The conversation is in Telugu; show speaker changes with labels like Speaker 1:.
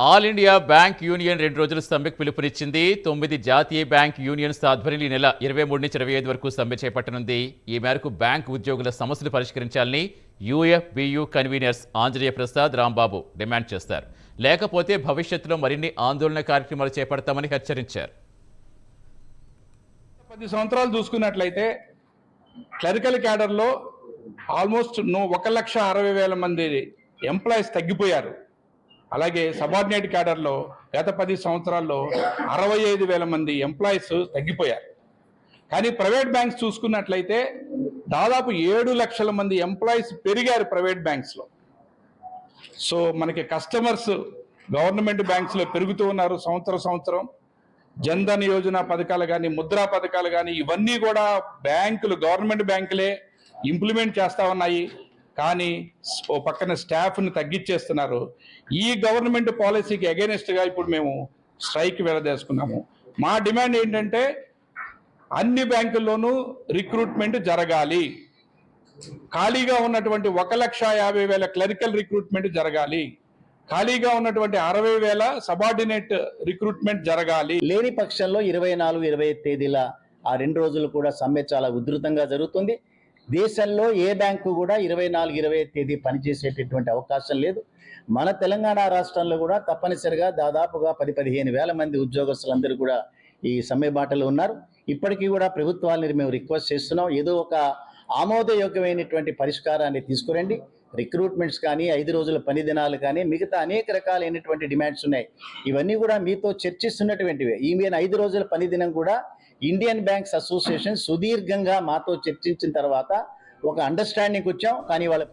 Speaker 1: ఆల్ ఇండియా బ్యాంక్ యూనియన్ రెండు రోజుల సమ్మెకు పిలుపునిచ్చింది. తొమ్మిది జాతీయ బ్యాంక్ యూనియన్స్ ఆధ్వర్యంలో ఈ నెల ఇరవై మూడు నుంచి ఇరవై ఐదు వరకు సమ్మె చేపట్టనుంది. ఈ మేరకు బ్యాంక్ ఉద్యోగుల సమస్యలు పరిష్కరించాలని UFBU conveners Anjaneya Prasad Rambabu demand చేస్తారు. లేకపోతే భవిష్యత్తులో మరిన్ని ఆందోళన కార్యక్రమాలు చేపడతామని హెచ్చరించారు.
Speaker 2: పది సంవత్సరాలు చూసుకున్నట్లయితే క్లరికల్ క్యాడర్లో ఆల్మోస్ట్ ఒక లక్ష అరవై వేల మంది ఎంప్లాయీస్ తగ్గిపోయారు. అలాగే సబార్డినేట్ క్యాడర్లో గత పది సంవత్సరాల్లో అరవై ఐదు వేల మంది ఎంప్లాయీస్ తగ్గిపోయారు. కానీ ప్రైవేట్ బ్యాంక్స్ చూసుకున్నట్లయితే దాదాపు ఏడు లక్షల మంది ఎంప్లాయీస్ పెరిగారు ప్రైవేట్ బ్యాంక్స్లో. సో మనకి కస్టమర్స్ గవర్నమెంట్ బ్యాంక్స్లో పెరుగుతూ ఉన్నారు సంవత్సరం సంవత్సరం. జన్ధన్ యోజన పథకాలు కానీ ముద్రా పథకాలు కానీ ఇవన్నీ కూడా బ్యాంకులు గవర్నమెంట్ బ్యాంకులే ఇంప్లిమెంట్ చేస్తా ఉన్నాయి. కానీ ఓ పక్కన స్టాఫ్ని తగ్గించేస్తున్నారు ఈ గవర్నమెంట్ పాలసీకి అగేనెస్ట్గా ఇప్పుడు మేము స్ట్రైక్ వెళ్ళదేసుకున్నాము మా డిమాండ్ ఏంటంటే అన్ని బ్యాంకుల్లోనూ రిక్రూట్మెంట్ జరగాలి. ఖాళీగా ఉన్నటువంటి ఒక లక్ష యాభై వేల క్లరికల్ రిక్రూట్మెంట్ జరగాలి. ఖాళీగా ఉన్నటువంటి అరవై వేల సబార్డినేట్ రిక్రూట్మెంట్ జరగాలి.
Speaker 3: లేని పక్షంలో ఇరవై నాలుగు ఇరవై తేదీల ఆ రెండు రోజులు కూడా సమ్మె చాలా ఉధృతంగా జరుగుతుంది. దేశంలో ఏ బ్యాంకు కూడా ఇరవై నాలుగు ఇరవై తేదీ పనిచేసేటటువంటి అవకాశం లేదు. మన తెలంగాణ రాష్ట్రంలో కూడా తప్పనిసరిగా దాదాపుగా పది పదిహేను వేల మంది ఉద్యోగస్తులందరూ కూడా ఈ సమ్మె బాటలో ఉన్నారు. ఇప్పటికీ కూడా ప్రభుత్వాలని మేము రిక్వెస్ట్ చేస్తున్నాం. ఏదో ఒక ఆమోదయోగ్యమైనటువంటి పరిష్కారాన్ని తీసుకురండి. రిక్రూట్మెంట్స్ కానీ ఐదు రోజుల పని దినాలు కానీ మిగతా అనేక రకాలైనటువంటి డిమాండ్స్ ఉన్నాయి. ఇవన్నీ కూడా మీతో చర్చిస్తున్నటువంటివే. ఈమెన్ ఐదు రోజుల పని దినం కూడా ఇండియన్ బ్యాంక్స్ అసోసియేషన్ సుదీర్ఘంగా మాతో చర్చించిన తర్వాత ఒక అండర్స్టాండింగ్ వచ్చాం. కానీ వాళ్ళ